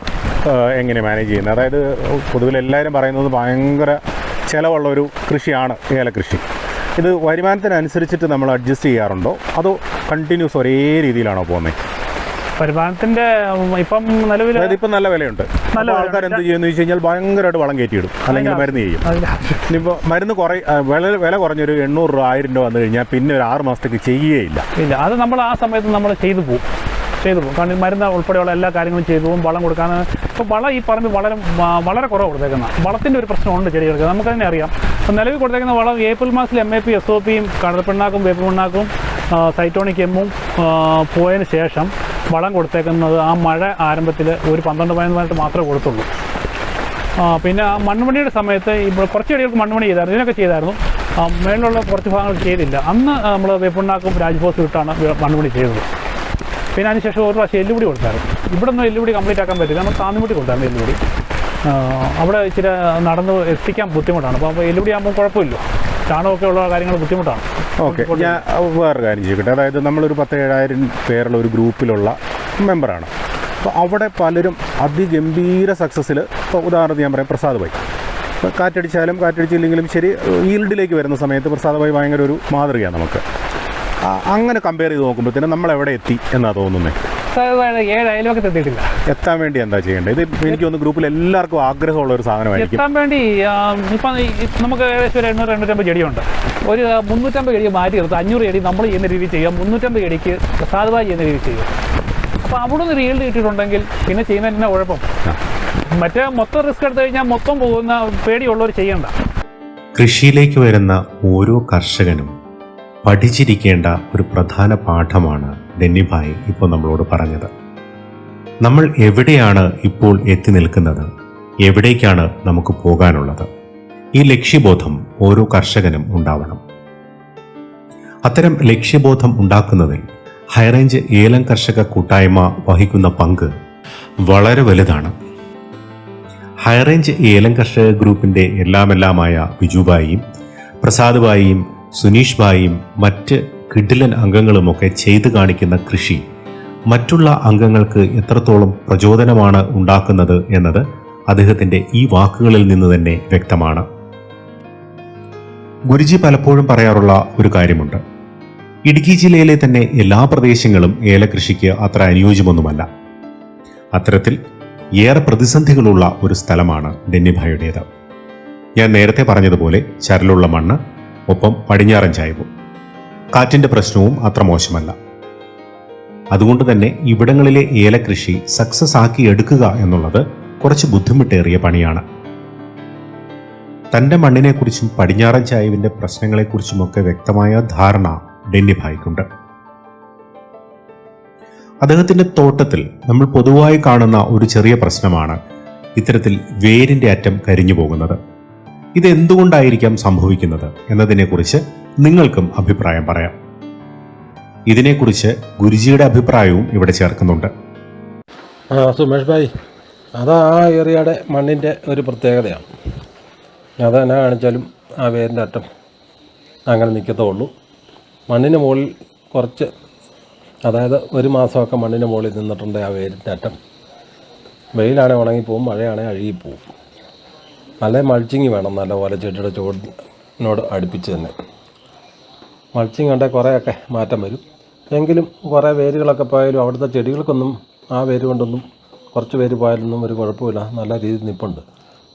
എങ്ങനെ മാനേജ് ചെയ്യുന്നത്? അതായത് പൊതുവിൽ എല്ലാവരും പറയുന്നത് ഭയങ്കര ചിലവുള്ള ഒരു കൃഷിയാണ് ഏലകൃഷി. ഇത് വരുമാനത്തിനനുസരിച്ചിട്ട് നമ്മൾ അഡ്ജസ്റ്റ് ചെയ്യാറുണ്ടോ? അതോ കണ്ടിന്യൂസ് ഒരേ രീതിയിലാണോ പോകുന്നത് വരുമാനത്തിന്റെ ഇപ്പം നിലവിൽ ഇപ്പം നല്ല വിലയുണ്ട്. നല്ല ആൾക്കാർ എന്ത് ചെയ്യുന്നു വെച്ച് കഴിഞ്ഞാൽ ഭയങ്കരമായിട്ട് വളം കയറ്റിയിടും. അല്ലെങ്കിൽ മരുന്ന് ചെയ്യും. ഇപ്പൊ ഇനിയിപ്പോൾ മരുന്ന് കുറേ വില വില കുറഞ്ഞൊരു എണ്ണൂറ് രൂപ ആയിരം രൂപ വന്നു കഴിഞ്ഞാൽ പിന്നെ ഒരു ആറ് മാസത്തേക്ക് ചെയ്യുകയില്ല ഇല്ല അത് നമ്മൾ ആ സമയത്ത് നമ്മൾ ചെയ്തു പോകും ചെയ്തു പോകും. കാരണം മരുന്ന് ഉൾപ്പെടെയുള്ള എല്ലാ കാര്യങ്ങളും ചെയ്തു പോകും വളം കൊടുക്കാൻ ഇപ്പോൾ വളം ഈ പറമ്പ് വളരെ വളരെ കുറവ് കൊടുത്തേക്കുന്ന. വളത്തിന്റെ ഒരു പ്രശ്നമുണ്ട് ചെടികൾക്ക്. നമുക്ക് തന്നെ അറിയാം. അപ്പോൾ നിലവിൽ കൊടുത്തേക്കുന്ന വളം ഏപ്രിൽ മാസത്തിൽ M A P S O പിയും കടൽപ്പിണ്ണാക്കും വേപ്പ് പിണ്ണാക്കും സൈറ്റോണിക് എമ്മും പോയതിന് ശേഷം വളം കൊടുത്തേക്കുന്നത് ആ മഴ ആരംഭത്തിൽ ഒരു പന്ത്രണ്ട് പതിനൊന്ന് മിനിറ്റ് മാത്രമേ കൊടുത്തുള്ളൂ. പിന്നെ മണ്ണിമണിയുടെ സമയത്ത് ഇപ്പോൾ കുറച്ച് ചെടികൾക്ക് മണ്ണുമണി ചെയ്തായിരുന്നു. ഇതിനൊക്കെ ചെയ്തായിരുന്നു. മേളിലുള്ള കുറച്ച് ഭാഗങ്ങൾ ചെയ്തില്ല. അന്ന് നമ്മൾ വേപ്പുണ്ണാക്കും രാജ്ഭോസ് വിട്ടാണ് മണ്ണിമണി ചെയ്തത്. പിന്നെ അതിനുശേഷം ഒരു പ്രാവശ്യം എല്ലുപൊടി കൊടുത്തായിരുന്നു. ഇവിടെ ഒന്നും എല്ലുപൊടി കംപ്ലീറ്റ് ആക്കാൻ പറ്റില്ല. നമ്മൾ താന്നുമുട്ടി കൊടുത്തായിരുന്നു എല്ലുപൊടി. അവിടെ ഇച്ചിരി നടന്ന് എത്തിക്കാൻ ബുദ്ധിമുട്ടാണ്. അപ്പോൾ അപ്പോൾ എല്ലുപൊടി ആകുമ്പോൾ കുഴപ്പമില്ല. ചാണകമൊക്കെ ഉള്ള കാര്യങ്ങൾ ബുദ്ധിമുട്ടാണ്. ഓക്കെ ഞാൻ വേറൊരു കാര്യം ചോദിക്കട്ടെ. അതായത് നമ്മളൊരു പത്ത് ഏഴായിരം പേരുള്ള ഒരു ഗ്രൂപ്പിലുള്ള മെമ്പറാണ്. അപ്പോൾ അവിടെ പലരും അതിഗംഭീര സക്സസ്സിൽ ഇപ്പോൾ ഉദാഹരണത്തിന് ഞാൻ പറയാം പ്രസാദ് ഭായി. കാറ്റടിച്ചാലും കാറ്റടിച്ചില്ലെങ്കിലും ശരി ഈൽഡിലേക്ക് വരുന്ന സമയത്ത് പ്രസാദ് ഭായി ഭയങ്കര ഒരു മാതൃകയാണ് നമുക്ക്. അങ്ങനെ കമ്പയർ ചെയ്ത് നോക്കുമ്പോഴത്തേനും നമ്മൾ എവിടെ എത്തി എന്നാ തോന്നുന്നത് എത്താൻ വേണ്ടി എന്താ ചെയ്യേണ്ടത്? ഇത് എനിക്ക് തോന്നുന്നു ഗ്രൂപ്പിൽ എല്ലാവർക്കും ആഗ്രഹമുള്ള ഒരു സാധനമായിരിക്കും. എത്താൻ വേണ്ടി ഇപ്പം നമുക്ക് ഏകദേശം ഒരു എണ്ണൂറ് എണ്ണൂറ്റമ്പത് ചെടിയുണ്ട്. ഒരു മുന്നൂറ്റമ്പത് ചെടി മാറ്റി നിർത്തുക അഞ്ഞൂറ് ചെടി നമ്മൾ ചെയ്യുന്ന രീതി ചെയ്യാം. മുന്നൂറ്റമ്പത് ചെടിക്ക് സാധുവായി ചെയ്യുന്ന രീതി ചെയ്യുക അപ്പോൾ അവിടെ നിന്ന് റീൽഡ് കിട്ടിയിട്ടുണ്ടെങ്കിൽ പിന്നെ ചെയ്യുന്നതിന് കുഴപ്പം? മറ്റേ മൊത്തം റിസ്ക് എടുത്തു കഴിഞ്ഞാൽ മൊത്തം പോകുന്ന പേടിയുള്ളവർ ചെയ്യണ്ട. കൃഷിയിലേക്ക് വരുന്ന ഓരോ കർഷകനും പഠിച്ചിരിക്കേണ്ട ഒരു പ്രധാന പാഠമാണ് ഡെന്നിഭായ് ഇപ്പോൾ നമ്മളോട് പറഞ്ഞത്. നമ്മൾ എവിടെയാണ് ഇപ്പോൾ എത്തി നിൽക്കുന്നത്? എവിടേക്കാണ് നമുക്ക് പോകാനുള്ളത്? ഈ ലക്ഷ്യബോധം ഓരോ കർഷകനും ഉണ്ടാവണം. അത്തരം ലക്ഷ്യബോധം ഉണ്ടാക്കുന്നതിൽ ഹൈറേഞ്ച് ഏലം കർഷക കൂട്ടായ്മ വഹിക്കുന്ന പങ്ക് വളരെ വലുതാണ്. ഹൈറേഞ്ച് ഏലം കർഷക ഗ്രൂപ്പിന്റെ എല്ലാമെല്ലാമായ ബിജുബായിയും പ്രസാദ് ബായിയും സുനീഷ് ബായിയും മറ്റ് കിഡിലൻ അംഗങ്ങളുമൊക്കെ ചെയ്തു കാണിക്കുന്ന കൃഷി മറ്റുള്ള അംഗങ്ങൾക്ക് എത്രത്തോളം പ്രചോദനമാണ് ഉണ്ടാക്കുന്നത് എന്നത് അദ്ദേഹത്തിന്റെ ഈ വാക്കുകളിൽ നിന്ന് തന്നെ വ്യക്തമാണ്. ഗുരുജി പലപ്പോഴും പറയാറുള്ള ഒരു കാര്യമുണ്ട്. ഇടുക്കി ജില്ലയിലെ തന്നെ എല്ലാ പ്രദേശങ്ങളും ഏലകൃഷിക്ക് അത്ര അനുയോജ്യമൊന്നുമല്ല. അത്തരത്തിൽ ഏറെ പ്രതിസന്ധികളുള്ള ഒരു സ്ഥലമാണ് ഡെന്നിഭായുടേത്. ഞാൻ നേരത്തെ പറഞ്ഞതുപോലെ ചരലുള്ള മണ്ണ് ഒപ്പം പടിഞ്ഞാറൻ ചായവും കാറ്റിന്റെ പ്രശ്നവും അത്ര മോശമല്ല. അതുകൊണ്ട് തന്നെ ഇവിടങ്ങളിലെ ഏലകൃഷി സക്സസ് ആക്കി എടുക്കുക എന്നുള്ളത് കുറച്ച് ബുദ്ധിമുട്ടേറിയ പണിയാണ്. തന്റെ മണ്ണിനെക്കുറിച്ചും പടിഞ്ഞാറൻ ചായവിന്റെ പ്രശ്നങ്ങളെക്കുറിച്ചുമൊക്കെ വ്യക്തമായ ധാരണ ഡെന്നിഭായ്ക്കുണ്ട് അദ്ദേഹത്തിന്റെ തോട്ടത്തിൽ നമ്മൾ പൊതുവായി കാണുന്ന ഒരു ചെറിയ പ്രശ്നമാണ് ഇത്തരത്തിൽ വേരിന്റെ അറ്റം കരിഞ്ഞു പോകുന്നത്. ഇത് എന്തുകൊണ്ടായിരിക്കാം സംഭവിക്കുന്നത് എന്നതിനെക്കുറിച്ച് നിങ്ങൾക്കും അഭിപ്രായം പറയാം. ഇതിനെക്കുറിച്ച് ഗുരുജിയുടെ അഭിപ്രായവും ഇവിടെ ചേർക്കുന്നുണ്ട്. ആ സുമേഷ് ഭായി അത് ആ ഏറിയയുടെ മണ്ണിന്റെ ഒരു പ്രത്യേകതയാണ്. അത് എന്നാ കാണിച്ചാലും ആ വേരിന്റെ അറ്റം അങ്ങനെ നിൽക്കത്തുള്ളൂ. മണ്ണിന് മുകളിൽ കുറച്ച് അതായത് ഒരു മാസമൊക്കെ മണ്ണിന് മുകളിൽ നിന്നിട്ടുണ്ട് ആ വേരിന്റെ അറ്റം. വെയിലാണെങ്കിൽ ഉണങ്ങിപ്പോവും മഴയാണെങ്കിൽ അഴുകിപ്പോവും. നല്ല മൾച്ചിങ് വേണം നല്ലപോലെ ചെടിയുടെ ചുവടിനോട് അടുപ്പിച്ച് തന്നെ. മൾച്ചിങ് കണ്ടാൽ കുറേയൊക്കെ മാറ്റം വരും. എങ്കിലും കുറേ വേരുകളൊക്കെ പോയാലും അവിടുത്തെ ചെടികൾക്കൊന്നും ആ വേര് കൊണ്ടൊന്നും കുറച്ച് പേര് പോയാലൊന്നും ഒരു കുഴപ്പമില്ല. നല്ല രീതിയിൽ നിൽപ്പുണ്ട്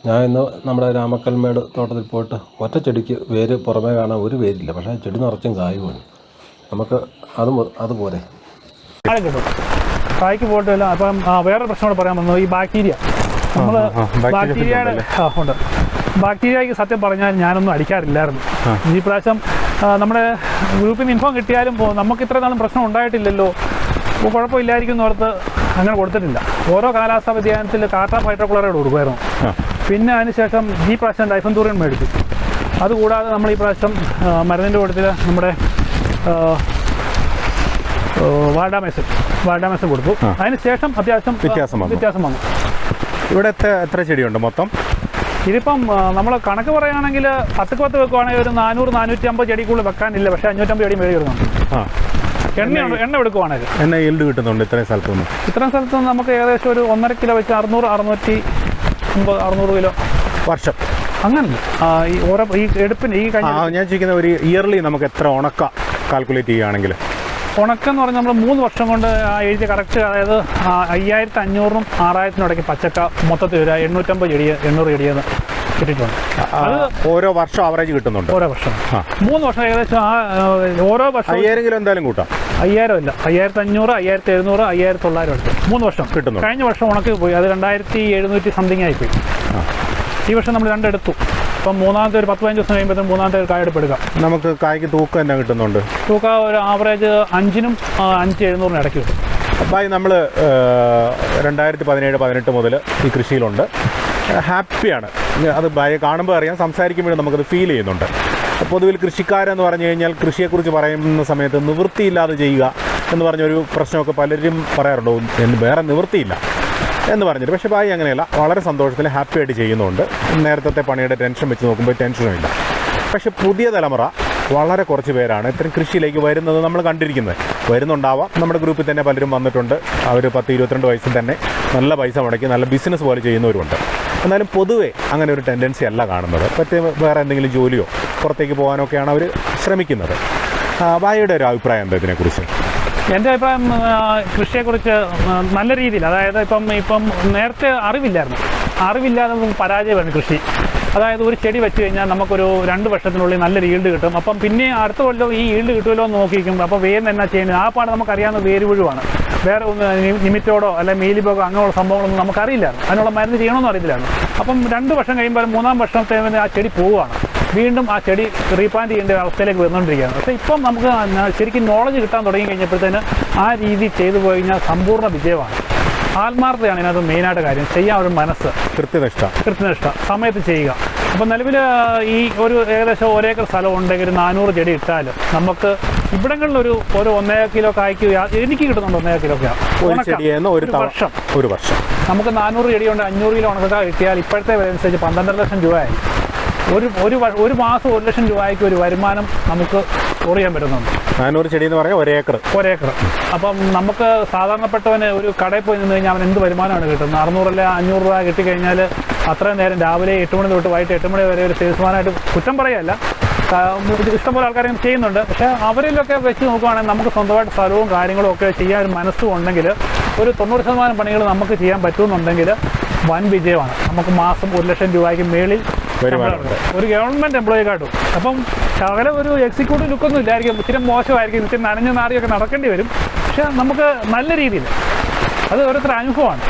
ഞാൻ ഇന്ന് നമ്മുടെ രാമക്കൽമേട് തോട്ടത്തിൽ പോയിട്ട് ഒറ്റ ചെടിക്ക് വേര് പുറമേ കാണാൻ ഒരു വേരില്ല. പക്ഷേ ചെടി നിറച്ചും കായുമാണ് നമുക്ക് അത് അതുപോലെ കായ്ക്ക് പോയിട്ടില്ല അപ്പം ആ, വേറെ പ്രശ്നം കൂടെ പറയാൻ വന്നത് ഈ ബാക്ടീരിയ നമ്മൾ ബാക്ടീരിയയുടെ ഉണ്ട്. ബാക്ടീരിയയ്ക്ക് സത്യം പറഞ്ഞാൽ ഞാനൊന്നും അടിക്കാറില്ലായിരുന്നു. ഈ പ്രാവശ്യം നമ്മുടെ ഗ്രൂപ്പിൽ നിന്ന് ഇൻഫോം കിട്ടിയാലും നമുക്ക് ഇത്ര നാളും പ്രശ്നം ഉണ്ടായിട്ടില്ലല്ലോ. അപ്പോൾ കുഴപ്പമില്ലായിരിക്കും എന്ന് ഓർത്ത് അങ്ങനെ കൊടുത്തിട്ടില്ല. ഓരോ കാലാവസ്ഥാ വ്യതിയാനത്തിൽ കാർട്ടാ ഹൈഡ്രോക്ലോറൈഡ് കൊടുക്കുമായിരുന്നു. പിന്നെ അതിനുശേഷം ഈ പ്രാവശ്യം ഡൈഫന്തൂറിയൻ മേടിച്ചു. അതുകൂടാതെ നമ്മൾ ഈ പ്രാവശ്യം മരുന്നിന്റെ കൂട്ടത്തിൽ നമ്മുടെ വാഡാമേസൻ വാഡാമേസൻ കൊടുത്തു. അതിനുശേഷം അത്യാവശ്യം വ്യത്യാസം വന്നു. ഇവിടെ എത്ര എത്ര ചെടിയുണ്ട് മൊത്തം? ഇതിപ്പം നമ്മൾ കണക്ക് പറയുകയാണെങ്കിൽ പത്ത് പത്ത് വെക്കുവാണെങ്കിൽ ഒരു നാനൂറ് നാനൂറ്റി അമ്പത് ചെടിക്കുള്ളിൽ വെക്കാനില്ല. പക്ഷേ അഞ്ഞൂറ്റമ്പത് ചെടി മേടി വരുന്നുണ്ട് ആ. എണ്ണ എണ്ണ എടുക്കുവാണെങ്കിൽ എണ്ണ ഈൽഡ് കിട്ടുന്നുണ്ട് ഇത്രയും സ്ഥലത്തുനിന്ന്. ഇത്രയും സ്ഥലത്ത് നിന്ന് നമുക്ക് ഏകദേശം ഒരു ഒന്നര കിലോ വെച്ച് അറുന്നൂറ് അറുന്നൂറ്റി അമ്പത് അറുന്നൂറ് കിലോ. വർഷം. അങ്ങനെ. ഈ ഓരോ ഈ എടുപ്പിന് ഈ കഴിഞ്ഞ ഞാൻ ചോദിക്കുന്ന ഒരു ഇയർലി നമുക്ക് എത്ര ഉണക്ക കാൽക്കുലേറ്റ് ചെയ്യുകയാണെങ്കിൽ? ഉണക്കെന്ന് പറഞ്ഞാൽ നമ്മൾ മൂന്ന് വർഷം കൊണ്ട് ആ എഴുതിയ കറക്റ്റ് അതായത് അയ്യായിരത്തി അഞ്ഞൂറിനും ആറായിരത്തിനും ഇടയ്ക്ക് പച്ചക്ക മൊത്തത്തിൽ ഒരു എണ്ണൂറ്റമ്പത് ചെടി എണ്ണൂറ് ചെടിയെന്ന് കിട്ടിയിട്ടുണ്ട്. അത് ഓരോ വർഷം ആവറേജ് കിട്ടുന്നുണ്ട്. ഓരോ വർഷം. മൂന്ന് വർഷം ഏകദേശം ആ ഓരോ വർഷം അയ്യായിരം കിലോ എന്തായാലും കൂട്ടാം. അയ്യായിരം ഇല്ല അയ്യായിരത്തി അഞ്ഞൂറ് അയ്യായിരത്തി എഴുന്നൂറ് അയ്യായിരത്തി തൊള്ളായിരം മൂന്ന് വർഷം. കിട്ടുന്നുണ്ട്. കഴിഞ്ഞ വർഷം ഉണക്കി പോയി. അത് രണ്ടായിരത്തി എഴുന്നൂറ്റി സംതിങ് ആയിപ്പോയി ഈ വർഷം നമ്മൾ രണ്ടെടുത്തു അപ്പം മൂന്നാമത്തെ ഒരു പത്ത് പതിനഞ്ച് ദിവസം കഴിയുമ്പോൾ മൂന്നാമത്തെ ഒരു കായെടുപ്പ് എടുക്കാം നമുക്ക് കായ്ക്ക് തൂക്കം തന്നെ കിട്ടുന്നുണ്ട്? തൂക്ക ഒരു ആവറേജ് അഞ്ചിനും അഞ്ച് എഴുന്നൂറിന് ഇടയ്ക്ക് കിട്ടും. അപ്പോൾ നമ്മൾ രണ്ടായിരത്തി പതിനേഴ് പതിനെട്ട് മുതൽ ഈ കൃഷിയിലുണ്ട്. ഹാപ്പിയാണ്. അത് കാണുമ്പോൾ അറിയാം സംസാരിക്കുമ്പോഴും നമുക്കത് ഫീൽ ചെയ്യുന്നുണ്ട്. പൊതുവിൽ കൃഷിക്കാരെന്ന് പറഞ്ഞു കഴിഞ്ഞാൽ കൃഷിയെക്കുറിച്ച് പറയുന്ന സമയത്ത് നിവൃത്തിയില്ലാതെ ചെയ്യുക എന്ന് പറഞ്ഞൊരു പ്രശ്നമൊക്കെ പലരും പറയാറുണ്ടോ. എന്ന് വേറെ നിവൃത്തിയില്ല. എന്ന് പറഞ്ഞിട്ട്. പക്ഷേ ബായി അങ്ങനെയല്ല. വളരെ സന്തോഷത്തിൽ ഹാപ്പി ആയിട്ട് ചെയ്യുന്നുണ്ട്. നേരത്തെ പണിയുടെ ടെൻഷൻ വെച്ച് നോക്കുമ്പോൾ ടെൻഷനും ഇല്ല. പക്ഷെ പുതിയ തലമുറ വളരെ കുറച്ച് പേരാണ് ഇത്തരം കൃഷിയിലേക്ക് വരുന്നത് നമ്മൾ കണ്ടിരിക്കുന്നത്. വരുന്നുണ്ടാവാം. നമ്മുടെ ഗ്രൂപ്പിൽ തന്നെ പലരും വന്നിട്ടുണ്ട്. അവർ പത്ത് ഇരുപത്തിരണ്ട് വയസ്സിൽ തന്നെ നല്ല പൈസ മുടക്കി നല്ല ബിസിനസ് പോലെ ചെയ്യുന്നവരുണ്ട് എന്നാലും പൊതുവേ അങ്ങനെ ഒരു ടെൻഡൻസി അല്ല കാണുന്നത്. മറ്റേ വേറെ എന്തെങ്കിലും ജോലിയോ പുറത്തേക്ക് പോകാനൊക്കെയാണ് അവർ ശ്രമിക്കുന്നത്. വായയുടെ ഒരു അഭിപ്രായം എന്താ ഇതിനെക്കുറിച്ച്? എന്റെ അഭിപ്രായം കൃഷിയെക്കുറിച്ച് നല്ല രീതിയിൽ അതായത് ഇപ്പം ഇപ്പം നേരത്തെ അറിവില്ലായിരുന്നു. അറിവില്ലാതെ പരാജയമാണ് കൃഷി. അതായത് ഒരു ചെടി വെച്ച് കഴിഞ്ഞാൽ നമുക്കൊരു രണ്ട് വർഷത്തിനുള്ളിൽ നല്ല ഈൽഡ് കിട്ടും. അപ്പം പിന്നെ അടുത്ത കൊല്ലം ഈ ഈൽഡ് കിട്ടുമല്ലോ എന്ന് നോക്കിയിരിക്കും അപ്പോൾ വേരിന് എന്നാ ചെയ്യുന്നത്. ആ പാട് നമുക്കറിയാവുന്ന വേരുപുഴുവാണ് വേറെ നിമിറ്റോടോ അല്ലെ മീലിബോഗോ അങ്ങനെയുള്ള സംഭവങ്ങളൊന്നും നമുക്കറിയില്ലായിരുന്നു. അതിനുള്ള മരുന്ന് ചെയ്യണമെന്ന് അറിയില്ലായിരുന്നു അപ്പം രണ്ട് വർഷം കഴിയുമ്പോൾ മൂന്നാം വർഷത്തെ ആ ചെടി പോവുകയാണ്. വീണ്ടും ആ ചെടി റീപ്ലാന്റ് ചെയ്യേണ്ട അവസ്ഥയിലേക്ക് വന്നുകൊണ്ടിരിക്കുകയാണ്. പക്ഷേ ഇപ്പം നമുക്ക് ശരിക്കും നോളജ് കിട്ടാൻ തുടങ്ങി കഴിഞ്ഞപ്പോഴത്തേന് ആ രീതി ചെയ്തു പോയി കഴിഞ്ഞാൽ സമ്പൂർണ വിജയമാണ്. ആത്മാർത്ഥതയാണ് ഇതിനകത്ത് മെയിനായിട്ട് കാര്യം. ചെയ്യാൻ ഒരു മനസ്സ്. കൃത്യനിഷ്ഠ. കൃത്യനിഷ്ഠ. സമയത്ത് ചെയ്യുക. അപ്പം നിലവിൽ ഈ ഒരു ഏകദേശം ഒരേക്കർ സ്ഥലം ഉണ്ടെങ്കിൽ ഒരു നാനൂറ് ചെടി ഇട്ടാൽ നമുക്ക് ഇവിടങ്ങളിലൊരു ഒരു ഒന്നേ കിലോ കായ്ക്ക് എനിക്ക് കിട്ടുന്നുണ്ട് ഒന്നേ കിലോ ഒരു ഒരു വർഷം. ഒരു വർഷം. നമുക്ക് നാനൂറ് ചെടി കൊണ്ട് അഞ്ഞൂറ് കിലോ ഉണക്ക കിട്ടിയാൽ ഇപ്പോഴത്തെ വില അനുസരിച്ച് പന്ത്രണ്ടര ലക്ഷം രൂപയായി. ഒരു ഒരു ഒരു മാസം ഒരു ലക്ഷം രൂപയ്ക്ക് ഒരു വരുമാനം നമുക്ക് സ്കോർ ചെയ്യാൻ പറ്റുന്നുണ്ട്. നാനൂറ് ചെടി എന്ന് പറയാം ഒരേക്കർ ഒരേക്കർ. അപ്പം നമുക്ക് സാധാരണപ്പെട്ടവന് ഒരു കടയിൽ പോയി നിന്ന് കഴിഞ്ഞാൽ അവൻ എന്ത് വരുമാനമാണ് കിട്ടുന്നത്? അറുന്നൂറല്ല അഞ്ഞൂറ് രൂപ കിട്ടിക്കഴിഞ്ഞാൽ അത്രയും നേരം രാവിലെ എട്ട് മണി തൊട്ട് വൈകിട്ട് എട്ട് മണി വരെ ഒരു സെയിൽസ്മാനായിട്ട് കുറ്റം പറയല്ല ഇഷ്ടംപോലെ ആൾക്കാരും ചെയ്യുന്നുണ്ട്. പക്ഷേ അവരിലൊക്കെ വെച്ച് നോക്കുകയാണെങ്കിൽ നമുക്ക് സ്വന്തമായിട്ട് സ്ഥലവും കാര്യങ്ങളും ഒക്കെ ചെയ്യാൻ ഒരു മനസ്സും ഉണ്ടെങ്കിൽ ഒരു തൊണ്ണൂറ് ശതമാനം പണികൾ നമുക്ക് ചെയ്യാൻ പറ്റുമെന്നുണ്ടെങ്കിൽ വൻ വിജയമാണ്. നമുക്ക് മാസം ഒരു ലക്ഷം രൂപയ്ക്ക് മേളിൽ. ഒരു ഗവൺമെന്റ് എംപ്ലോയി കാട്ടും അപ്പം ശകലം ഒരു എക്സിക്യൂട്ടീവ് ലുക്ക് ഒന്നും ഇല്ലായിരിക്കും. ഇത്തിരി മോശമായിരിക്കും. ഇത്തിരി നനഞ്ഞ നാടിയൊക്കെ നടക്കേണ്ടി വരും. പക്ഷെ നമുക്ക് നല്ല രീതിയിൽ. അത് ഓരോരുത്തരുടെ അനുഭവമാണ്.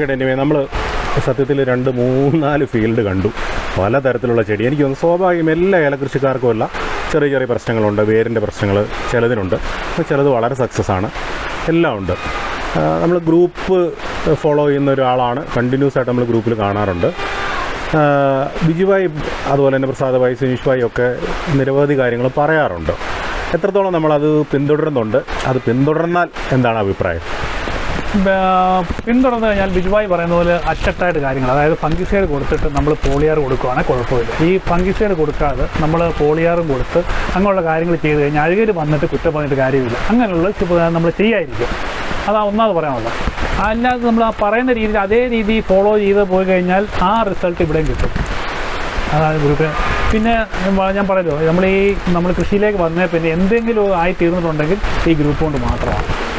ഓക്കെ എനിവേ നമ്മൾ സത്യത്തിൽ രണ്ട് മൂന്നാൽ ഫീൽഡ് കണ്ടു. പലതരത്തിലുള്ള ചെടി. എനിക്ക് തോന്നുന്നു സ്വാഭാവികം എല്ലാ ഏലകൃഷിക്കാർക്കും അല്ല ചെറിയ ചെറിയ പ്രശ്നങ്ങളുണ്ട് വേരിന്റെ പ്രശ്നങ്ങൾ ചിലതിനുണ്ട്. ചിലത് വളരെ സക്സസ് ആണ്. എല്ലാം ഉണ്ട്. നമ്മൾ ഗ്രൂപ്പ് ഫോളോ ചെയ്യുന്ന ഒരാളാണ്. കണ്ടിന്യൂസ് ആയിട്ട് നമ്മൾ ഗ്രൂപ്പിൽ കാണാറുണ്ട്. ബിജുഭായി അതുപോലെ തന്നെ പ്രസാദഭായി സുനീഷ്ഭായി സുനീഷ് ഭായി ഒക്കെ നിരവധി കാര്യങ്ങൾ പറയാറുണ്ട്. എത്രത്തോളം നമ്മളത് പിന്തുടരുന്നുണ്ട് അത് പിന്തുടർന്നാൽ എന്താണ് അഭിപ്രായം? പിന്തുടർന്ന് കഴിഞ്ഞാൽ ബിജുവായി പറയുന്ന പോലെ അച്ചട്ടായിട്ട് കാര്യങ്ങൾ അതായത് ഫംഗിസൈഡ് കൊടുത്തിട്ട് നമ്മൾ പോളിയാർ കൊടുക്കുകയാണെങ്കിൽ കുഴപ്പമില്ല. ഈ ഫംഗിസൈഡ് കൊടുക്കാതെ നമ്മൾ പോളിയാറും കൊടുത്ത് അങ്ങനെയുള്ള കാര്യങ്ങൾ ചെയ്ത് കഴിഞ്ഞാൽ അഴുകൽ വന്നിട്ട് കുറ്റം പറഞ്ഞിട്ട് കാര്യമില്ല. അങ്ങനെയുള്ള നമ്മൾ ചെയ്യായിരിക്കും അതാ ഒന്നാമത് പറയാനുള്ളത്. അല്ലാതെ നമ്മൾ ആ പറയുന്ന രീതിയിൽ അതേ രീതി ഫോളോ ചെയ്ത് പോയി കഴിഞ്ഞാൽ ആ റിസൾട്ട് ഇവിടെയും കിട്ടും. അതാണ് ഗ്രൂപ്പിന് പിന്നെ ഞാൻ- ഞാൻ പറയല്ലോ നമ്മൾ ഈ നമ്മൾ കൃഷിയിലേക്ക് വന്നേ പിന്നെ എന്തെങ്കിലും ആയി തീർന്നിട്ടുണ്ടെങ്കിൽ ഈ ഗ്രൂപ്പ് കൊണ്ട് മാത്രമാണ്.